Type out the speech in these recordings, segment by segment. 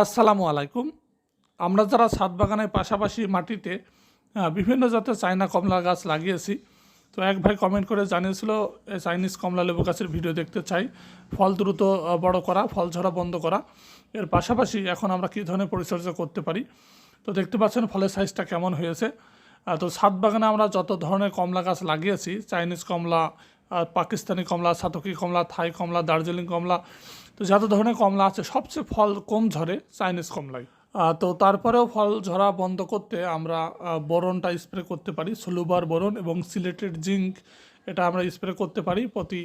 আসসালামু আলাইকুম। আমরা যারা ছাদ বাগানের পাশাপাশি মাটিতে বিভিন্ন জাতের চায়না কমলা গাছ লাগিয়েছি, তো এক ভাই কমেন্ট করে জানিয়েছিল চাইনিজ কমলা লেবু গাছের ভিডিও দেখতে চাই। ফল দ্রুত বড় করা, ফল ঝরা বন্ধ করা। এর পাশাপাশি এখন আমরা কী ধরনের পরিচর্যা করতে পারি? তো দেখতে পাচ্ছেন ফলের সাইজটা কেমন হয়েছে। তো ছাদ বাগানে আমরা যত ধরনের কমলা গাছ লাগিয়েছি, চাইনিজ কমলা পাকিস্তানি কমলা সাতকি কমলা, থাই কমলা, দার্জিলিং কমলা তো যত ধরনের কমলা আছে, সবচেয়ে ফল কম ঝরে চাইনিজ কমলাই। তো তারপরেও ফল ঝরা বন্ধ করতে আমরা বোরনটা স্প্রে করতে পারি, সোলুবার বোরন এবং সিলেটেড জিঙ্ক এটা আমরা স্প্রে করতে পারি প্রতি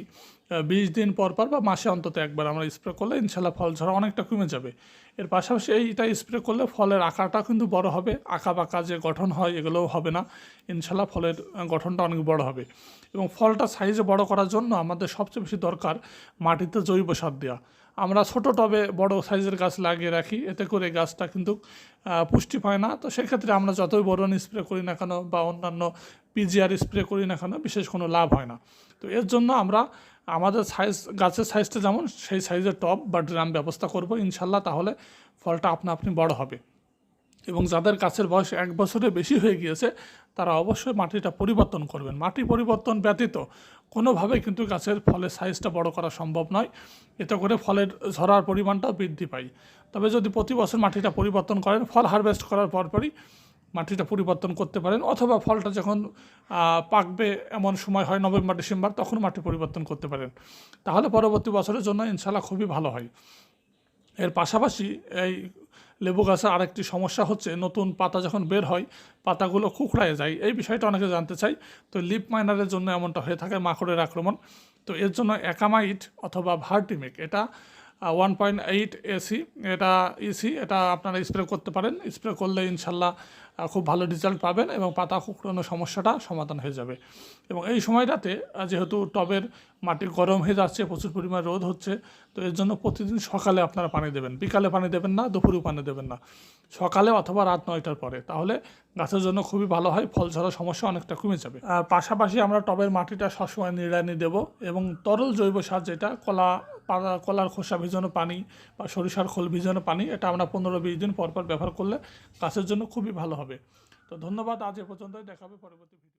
বিশ দিন পর পর বা মাসে অন্তত একবার আমরা স্প্রে করলে ইনশাল্লাহ ফল ঝরা অনেকটা কমে যাবে। এর পাশাপাশি এইটা স্প্রে করলে ফলের আকারটা কিন্তু বড় হবে, আঁকা বাঁকা যে গঠন হয় এগুলোও হবে না, ইনশাল্লাহ ফলের গঠনটা অনেক বড় হবে। এবং ফলটা সাইজে বড় করার জন্য আমাদের সবচেয়ে বেশি দরকার মাটিতে জৈব সার দেওয়া। আমরা ছোটো টবে বড় সাইজের গাছ লাগিয়ে রাখি, এতে করে গাছটা কিন্তু পুষ্টি পায় না। তো সেক্ষেত্রে আমরা যতই বোরন স্প্রে করি না কেন বা অন্যান্য পিজিআর স্প্রে করি না কেন, বিশেষ কোনো লাভ হয় না। তো এর জন্য আমরা আমাদের সাইজ, গাছের সাইজটা যেমন, সেই সাইজের টব বা ড্রাম ব্যবস্থা করব ইনশাল্লাহ, তাহলে ফলটা আপনা আপনি বড় হবে। এবং যাদের গাছের বয়স এক বছরের বেশি হয়ে গিয়েছে, তারা অবশ্যই মাটিটা পরিবর্তন করবেন। মাটি পরিবর্তন ব্যতীত কোনোভাবে কিন্তু গাছের ফলের সাইজটা বড় করা সম্ভব নয়। এতে করে ফলের ঝরার পরিমাণটাও বৃদ্ধি পায়। তবে যদি প্রতি বছর মাটিটা পরিবর্তন করেন, ফল হারভেস্ট করার পরপরই মাটিটা পরিবর্তন করতে পারেন। অথবা ফলটা যখন পাকবে এমন সময় হয় নভেম্বর, ডিসেম্বর, তখন মাটি পরিবর্তন করতে পারেন। তাহলে পরবর্তী বছরের জন্য ইনশাল্লাহ খুবই ভালো হয়। এর পাশাপাশি এই লেবু গাছের আরেকটি সমস্যা হচ্ছে নতুন পাতা যখন বের হয়, পাতাগুলো কুকড়ায় যায়। এই বিষয়টা অনেকে জানতে চাই তো লিপ মাইনারের জন্য এমনটা হয়ে থাকে মাকড়ের আক্রমণ। তো এর জন্য অ্যাকামাইট অথবা ভার্টিমিক, এটা ওয়ান পয়েন্ট এইট এসি এটা ইসি এটা আপনারা স্প্রে করতে পারেন। স্প্রে করলে ইনশাল্লাহ খুব ভালো রেজাল্ট পাবেন এবং পাতা কুকড়ানোর সমস্যাটা সমাধান হয়ে যাবে। এবং এই সময়টাতে যেহেতু টবের মাটি গরম হয়ে যাচ্ছে, প্রচুর পরিমাণ রোদ হচ্ছে, তো এর জন্য প্রতিদিন সকালে আপনারা পানি দেবেন। বিকালে পানি দেবেন না, দুপুরেও পানি দেবেন না। সকালে অথবা রাত নয়টার পরে, তাহলে গাছের জন্য খুবই ভালো হয়, ফল ঝরার সমস্যা অনেকটা কমে যাবে। আর পাশাপাশি আমরা টবের মাটিটা সবসময় নিড়ানি দেব এবং তরল জৈব সার যেটা, কলা পাতা কলার খোসা ভিজানো পানি বা সরিষার খোল ভিজানো পানি, এটা আমরা পনেরো বিশ দিন পরপর পর ব্যবহার করলে গাছের জন্য খুবই ভালো হবে। তো ধন্যবাদ, আজ এ পর্যন্তই, দেখাবে পরবর্তী ভিডিও